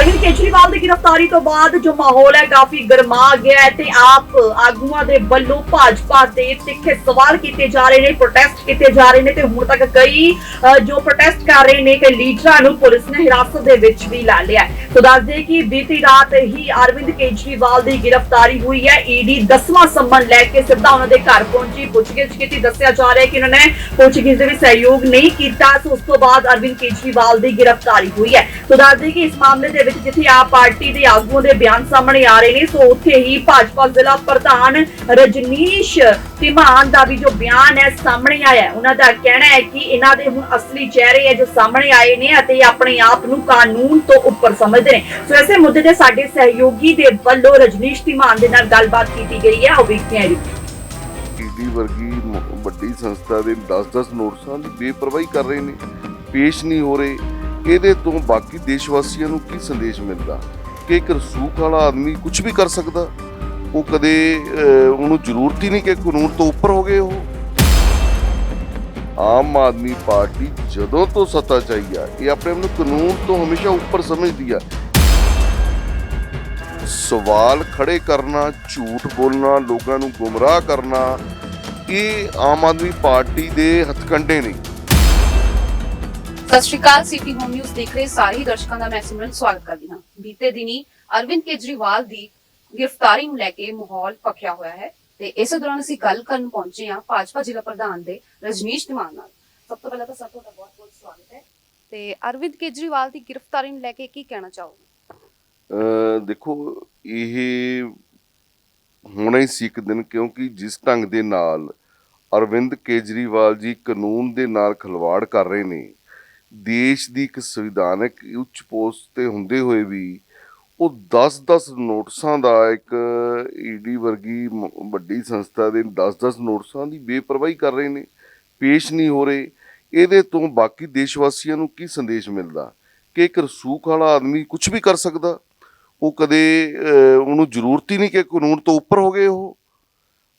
ਅਰਵਿੰਦ ਕੇਜਰੀਵਾਲ ਦੀ ਗ੍ਰਿਫਤਾਰੀ ਤੋਂ ਬਾਅਦ ਜੋ ਮਾਹੌਲ ਹੈ ਕਾਫੀ ਗਰਮਾ ਗਿਆ ਹੈ ਤੇ ਆਪ ਆਗੂਆਂ ਦੇ ਵੱਲੋਂ ਭਾਜਪਾ ਦੇ ਤਿੱਖੇ ਸਵਾਲ ਕੀਤੇ ਜਾ ਰਹੇ ਨੇ ਪ੍ਰੋਟੈਸਟ ਕੀਤੇ ਜਾ ਰਹੇ ਨੇ ਤੇ ਹੁਣ ਤੱਕ ਕਈ ਜੋ ਪ੍ਰੋਟੈਸਟ ਕਰ ਰਹੇ ਨੇ ਕਿ ਲੀਡਰਾਂ ਨੂੰ ਪੁਲਿਸ ਨੇ ਹਿਰਾਸਤ ਦੇ ਵਿੱਚ ਵੀ ਲੈ ਲਿਆ ਹੈ। ਦੱਸ ਦੇ ਕਿ ਬੀਤੀ ਰਾਤ ਹੀ ਅਰਵਿੰਦ ਕੇਜਰੀਵਾਲ ਦੀ ਗ੍ਰਿਫਤਾਰੀ ਹੋਈ ਹੈ ਈਡੀ 10ਵਾਂ ਸੰਮਨ ਲੈ ਕੇ ਸਿੱਧਾ ਉਹਨਾਂ ਦੇ ਘਰ ਪਹੁੰਚੀ, ਪੁੱਛਗਿੱਛ ਕੀਤੀ, ਦੱਸਿਆ ਜਾ ਰਿਹਾ ਕਿ ਉਹਨਾਂ ਨੇ ਪੁੱਛਗਿੱਛ ਦੇ ਵਿੱਚ ਸਹਿਯੋਗ ਨਹੀਂ ਕੀਤਾ ਸੋ ਉਸ ਤੋਂ ਬਾਅਦ ਅਰਵਿੰਦ ਕੇਜਰੀਵਾਲ ਦੀ ਗ੍ਰਿਫਤਾਰੀ ਹੋਈ ਹੈ ਸੋ ਦੱਸ ਦੇਈਏ ਕਿ ਇਸ ਮਾਮਲੇ ਦੇ ਵਿੱਚ ਜਿੱਥੇ ਆਪ ਪਾਰਟੀ ਦੇ ਆਗੂਆਂ ਦੇ ਬਿਆਨ ਸਾਹਮਣੇ ਆ ਰਹੇ ਨੇ, ਸੋ ਉੱਥੇ ਹੀ ਭਾਜਪਾ ਜ਼ਿਲ੍ਹਾ ਪ੍ਰਧਾਨ ਰਜਨੀਸ਼ ਧੀਮਾਨ ਦਾ ਵੀ ਜੋ ਬਿਆਨ ਹੈ ਸਾਹਮਣੇ ਆਇਆ ਹੈ। ਉਹਨਾਂ ਦਾ ਕਹਿਣਾ ਹੈ ਕਿ ਇਹਨਾਂ ਦੇ ਹੁਣ ਅਸਲੀ ਚਿਹਰੇ ਹੈ ਜੋ ਸਾਹਮਣੇ ਆਏ ਨੇ ਅਤੇ ਆਪਣੇ ਆਪ ਨੂੰ ਕਾਨੂੰਨ ਤੋਂ ਉੱਪਰ ਸਮਝਦੇ ਨੇ। ਸੋ ਇਸੇ ਮੁੱਦੇ ਤੇ ਸਾਡੇ ਸਹਿਯੋਗੀ ਦੇ ਵੱਲੋਂ ਰਜਨੀਸ਼ ਤਿਮਾਨ ਦੇ ਨਾਲ ਗੱਲਬਾਤ ਕੀਤੀ ਗਈ ਹੈ। ਉਹ ਵੇਖਦੇ ਹਾਂ ਈਡੀ ਵਰਗੀ ਵੱਡੀ ਸੰਸਥਾ ਦੇ 10-10 ਨੋਟਿਸਾਂ ਦੀ ਬੇਪਰਵਾਹੀ ਕਰ ਰਹੇ ਨੇ। ਪੇਸ਼ ਨਹੀਂ ਹੋ ਰਹੇ। ਇਹਦੇ ਤੋਂ ਬਾਕੀ ਦੇਸ਼ ਵਾਸੀਆਂ ਨੂੰ ਕੀ ਸੰਦੇਸ਼ ਮਿਲਦਾ? ਕਿ ਇੱਕ ਰਸੂਖ ਵਾਲਾ ਆਦਮੀ ਕੁਝ ਵੀ ਕਰ ਸਕਦਾ? ਉਹ ਕਦੇ ਉਹਨੂੰ ਜ਼ਰੂਰਤ ਹੀ ਨਹੀਂ ਕਿ ਕਾਨੂੰਨ ਤੋਂ ਉੱਪਰ ਹੋ ਗਏ ਉਹ। ਆਮ ਆਦਮੀ ਪਾਰਟੀ ਜਦੋਂ ਤੋਂ ਸੱਤਾ 'ਚ ਆਈ ਆ, ਇਹ ਆਪਣੇ ਆਪ ਨੂੰ ਕਾਨੂੰਨ ਤੋਂ ਹਮੇਸ਼ਾ ਉੱਪਰ ਸਮਝਦੀ ਆ। ਸਵਾਲ ਖੜੇ ਕਰਨਾ, ਝੂਠ ਬੋਲਣਾ, ਲੋਕਾਂ ਨੂੰ ਗੁੰਮਰਾਹ ਕਰਨਾ, ਇਹ ਆਮ ਆਦਮੀ ਪਾਰਟੀ ਦੇ ਹੱਥਕੰਡੇ ਨੇ। ਸਤਿ ਸ਼੍ਰੀ ਅਕਾਲ ਸੀਪੀ ਹੋਮ ਨਿਊਜ਼ ਦੇਖ ਰਹੇ ਸਾਰੇ ਦਰਸ਼ਕਾਂ ਦਾ ਮੈਂ ਸਿਮਰਨ, ਸਵਾਗਤ ਕਰਦੀ ਹਾਂ। ਬੀਤੇ ਦਿਨੀ ਅਰਵਿੰਦ ਕੇਜਰੀਵਾਲ ਦੀ ਗ੍ਰਿਫਤਾਰੀ ਨੂੰ ਲੈ ਕੇ ਮਾਹੌਲ ਪੱਕਿਆ ਹੋਇਆ ਹੈ ਤੇ ਇਸ ਦੌਰਾਨ ਅਸੀਂ ਗੱਲ ਕਰਨ ਪਹੁੰਚੇ ਹਾਂ ਭਾਜਪਾ ਜ਼ਿਲ੍ਹਾ ਪ੍ਰਧਾਨ ਦੇ ਰਜਨੀਸ਼ ਧੀਮਾਨ ਨਾਲ। ਸਭ ਤੋਂ ਪਹਿਲਾਂ ਤਾਂ ਸਰ, ਤੁਹਾਡਾ ਬਹੁਤ ਬਹੁਤ ਸਵਾਗਤ ਹੈ। ਤੇ ਅਰਵਿੰਦ ਕੇਜਰੀਵਾਲ ਦੀ ਗ੍ਰਿਫਤਾਰੀ ਨੂੰ ਲੈ ਕੇ ਕੀ ਕਹਿਣਾ ਚਾਹੋਗੇ? ਦੇਖੋ, ਇਹ ਹੋਣਾ ਹੀ ਸੀ ਇੱਕ ਦਿਨ, ਕਿਉਂਕਿ ਜਿਸ ਢੰਗ ਦੇ ਨਾਲ ਅਰਵਿੰਦ ਕੇਜਰੀਵਾਲ ਜੀ ਕਾਨੂੰਨ ਦੇ ਨਾਲ ਖਿਲਵਾੜ ਕਰ ਰਹੇ ਨੇ ਦੇਸ਼ ਦੀ ਇੱਕ ਸੰਵਿਧਾਨਕ ਉੱਚ ਪੋਸਟ ਤੇ ਹੁੰਦੇ ਹੋਏ ਵੀ ਉਹ 10-10 ਨੋਟਿਸਾਂ ਦਾ ਇੱਕ ਈਡੀ ਵਰਗੀ ਵੱਡੀ ਸੰਸਥਾ ਦੇ 10-10 ਨੋਟਿਸਾਂ ਦੀ ਬੇਪਰਵਾਹੀ ਕਰ ਰਹੇ ਨੇ, ਪੇਸ਼ ਨਹੀਂ ਹੋ ਰਹੇ। ਇਹਦੇ ਤੋਂ ਬਾਕੀ ਦੇਸ਼ ਵਾਸੀਆਂ ਨੂੰ ਕੀ ਸੰਦੇਸ਼ ਮਿਲਦਾ? ਕਿ ਇੱਕ ਰਸੂਖ ਵਾਲਾ ਆਦਮੀ ਕੁਝ ਵੀ ਕਰ ਸਕਦਾ? ਉਹ ਕਦੇ ਉਹਨੂੰ ਜ਼ਰੂਰਤ ਹੀ ਨਹੀਂ ਕਿ ਕਾਨੂੰਨ ਤੋਂ ਉੱਪਰ ਹੋ ਗਏ ਉਹ।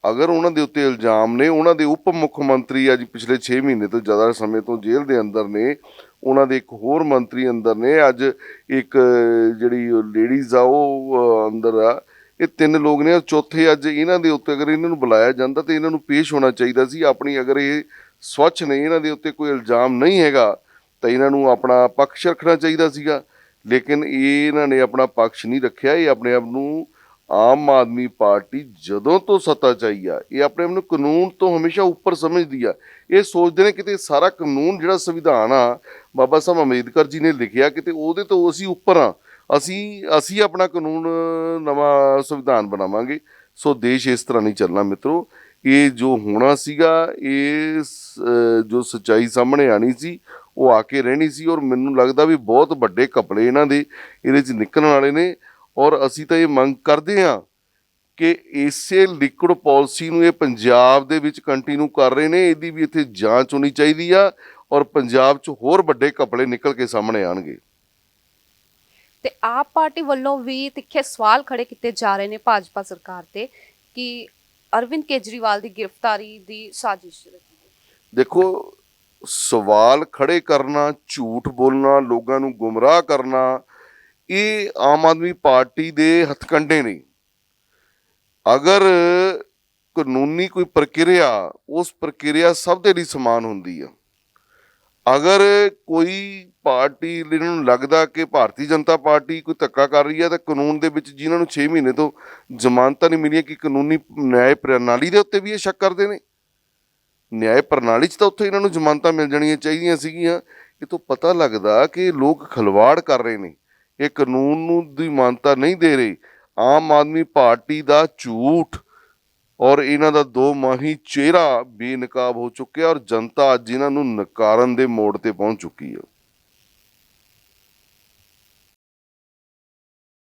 ਅਗਰ ਉਹਨਾਂ ਦੇ ਉੱਤੇ ਇਲਜ਼ਾਮ ਨੇ, ਉਹਨਾਂ ਦੇ ਉਪ ਮੁੱਖ ਮੰਤਰੀ ਅੱਜ ਪਿਛਲੇ 6 ਮਹੀਨੇ ਤੋਂ ਜ਼ਿਆਦਾ ਸਮੇਂ ਤੋਂ ਜੇਲ੍ਹ ਦੇ ਅੰਦਰ ਨੇ, ਉਹਨਾਂ ਦੇ ਇੱਕ ਹੋਰ ਮੰਤਰੀ ਅੰਦਰ ਨੇ, ਅੱਜ ਇੱਕ ਜਿਹੜੀ ਲੇਡੀਜ਼ ਆ ਉਹ ਅੰਦਰ ਆ। ਇਹ ਤਿੰਨ ਲੋਕ ਨੇ ਚੌਥੇ ਅੱਜ ਇਹਨਾਂ ਦੇ ਉੱਤੇ ਅਗਰ ਇਹਨਾਂ ਨੂੰ ਬੁਲਾਇਆ ਜਾਂਦਾ ਤੇ ਇਹਨਾਂ ਨੂੰ ਪੇਸ਼ ਹੋਣਾ ਚਾਹੀਦਾ ਸੀ। ਆਪਣੀ ਅਗਰ ਇਹ ਸਵੱਛ ਨੇ, ਇਹਨਾਂ ਦੇ ਉੱਤੇ ਕੋਈ ਇਲਜ਼ਾਮ ਨਹੀਂ ਹੈਗਾ, ਤਾਂ ਇਹਨਾਂ ਨੂੰ ਆਪਣਾ ਪੱਖ ਰੱਖਣਾ ਚਾਹੀਦਾ ਸੀਗਾ। ਲੇਕਿਨ ਇਹ ਇਹਨਾਂ ਨੇ ਆਪਣਾ ਪੱਖ ਨਹੀਂ ਰੱਖਿਆ, ਇਹ ਆਪਣੇ ਆਪ ਨੂੰ ਆਮ ਆਦਮੀ ਪਾਰਟੀ ਜਦੋਂ ਤੋਂ ਸੱਤਾ 'ਚ ਆਈ ਆ, ਇਹ ਆਪਣੇ ਆਪ ਨੂੰ ਕਾਨੂੰਨ ਤੋਂ ਹਮੇਸ਼ਾ ਉੱਪਰ ਸਮਝਦੀ ਆ। ਇਹ ਸੋਚਦੇ ਨੇ ਕਿਤੇ ਸਾਰਾ ਕਾਨੂੰਨ ਜਿਹੜਾ ਸੰਵਿਧਾਨ ਆ, ਬਾਬਾ ਸਾਹਿਬ ਅੰਬੇਦਕਰ ਜੀ ਨੇ ਲਿਖਿਆ ਕਿਤੇ ਉਹਦੇ ਤੋਂ ਅਸੀਂ ਉੱਪਰ ਆ। ਅਸੀਂ ਅਸੀਂ ਆਪਣਾ ਕਾਨੂੰਨ, ਨਵਾਂ ਸੰਵਿਧਾਨ ਬਣਾਵਾਂਗੇ। ਸੋ ਦੇਸ਼ ਇਸ ਤਰ੍ਹਾਂ ਨਹੀਂ ਚੱਲਣਾ ਮਿੱਤਰੋ। ਇਹ ਜੋ ਹੋਣਾ ਸੀਗਾ, ਇਹ ਜੋ ਸਚਾਈ ਸਾਹਮਣੇ ਆਣੀ ਸੀ, ਉਹ ਆ ਕੇ ਰਹਿਣੀ ਸੀ ਔਰ ਮੈਨੂੰ ਲੱਗਦਾ ਵੀ ਬਹੁਤ ਵੱਡੇ ਕਪੜੇ ਇਹਨਾਂ ਦੇ, ਇਹਦੇ 'ਚ ਨਿਕਲਣ ਵਾਲੇ ਨੇ। ਔਰ ਅਸੀਂ ਤਾਂ ਇਹ ਮੰਗ ਕਰਦੇ ਹਾਂ ਕਿ ਇਸੇ ਲਿਕੁਇਡ ਪਾਲਿਸੀ ਨੂੰ ਇਹ ਪੰਜਾਬ ਦੇ ਵਿੱਚ ਕੰਟੀਨਿਊ ਕਰ ਰਹੇ ਨੇ ਇਹਦੀ ਵੀ ਇੱਥੇ ਜਾਂਚ ਹੋਣੀ ਚਾਹੀਦੀ ਆ ਔਰ ਪੰਜਾਬ 'ਚ ਹੋਰ ਵੱਡੇ ਕਪੜੇ ਨਿਕਲ ਕੇ ਸਾਹਮਣੇ ਆਣਗੇ ਤੇ ਆਪ ਪਾਰਟੀ ਵੱਲੋਂ ਵੀ ਤਿੱਖੇ ਸਵਾਲ ਖੜੇ ਕੀਤੇ ਜਾ ਰਹੇ ਨੇ ਭਾਜਪਾ ਸਰਕਾਰ ਤੇ ਕਿ ਅਰਵਿੰਦ ਕੇਜਰੀਵਾਲ ਦੀ ਗ੍ਰਿਫਤਾਰੀ ਦੀ ਸਾਜ਼ਿਸ਼ ਦੇਖੋ ਸਵਾਲ ਖੜੇ ਕਰਨਾ ਝੂਠ ਬੋਲਣਾ ਲੋਕਾਂ ਨੂੰ ਗੁੰਮਰਾਹ ਕਰਨਾ ਇਹ ਆਮ ਆਦਮੀ ਪਾਰਟੀ ਦੇ ਹੱਥਕੰਡੇ ਨੇ। ਅਗਰ ਕਾਨੂੰਨੀ ਕੋਈ ਪ੍ਰਕਿਰਿਆ, ਉਸ ਪ੍ਰਕਿਰਿਆ ਸਭ ਦੇ ਲਈ ਸਮਾਨ ਹੁੰਦੀ ਆ। ਅਗਰ ਕੋਈ ਪਾਰਟੀ ਇਹਨਾਂ ਨੂੰ ਲੱਗਦਾ ਕਿ ਭਾਰਤੀ ਜਨਤਾ ਪਾਰਟੀ ਕੋਈ ਧੱਕਾ ਕਰ ਰਹੀ ਹੈ ਤਾਂ ਕਾਨੂੰਨ ਦੇ ਵਿੱਚ ਜਿਨ੍ਹਾਂ ਨੂੰ 6 ਮਹੀਨੇ ਤੋਂ ਜ਼ਮਾਨਤਾਂ ਨਹੀਂ ਮਿਲੀਆਂ ਕਿ ਕਾਨੂੰਨੀ ਨਿਆਂ ਪ੍ਰਣਾਲੀ ਦੇ ਉੱਤੇ ਵੀ ਇਹ ਸ਼ੱਕ ਕਰਦੇ ਨੇ। ਨਿਆਂ ਪ੍ਰਣਾਲੀ 'ਚ ਤਾਂ ਉੱਥੇ ਇਹਨਾਂ ਨੂੰ ਜ਼ਮਾਨਤਾਂ ਮਿਲ ਜਾਣੀਆਂ ਚਾਹੀਦੀਆਂ ਸੀਗੀਆਂ। ਇਹ ਤੋਂ ਪਤਾ ਲੱਗਦਾ ਕਿ ਲੋਕ ਖਲਵਾੜ ਕਰ ਰਹੇ ਨੇ। ਇਹ ਕਾਨੂੰਨ ਨੂੰ ਦੀ ਮਾਨਤਾ ਨਹੀਂ ਦੇ ਰਹੇ। ਆਮ ਆਦਮੀ ਪਾਰਟੀ ਦਾ ਝੂਠ ਔਰ ਇਹਨਾਂ ਦਾ ਦੋ ਮਾਹੀ ਚਿਹਰਾ ਬੇਨਕਾਬ ਹੋ ਚੁੱਕਿਆ ਔਰ ਜਨਤਾ ਅੱਜ ਇਹਨਾਂ ਨੂੰ ਨਕਾਰਨ ਦੇ ਮੋੜ ਤੇ ਪਹੁੰਚ ਚੁੱਕੀ ਹੈ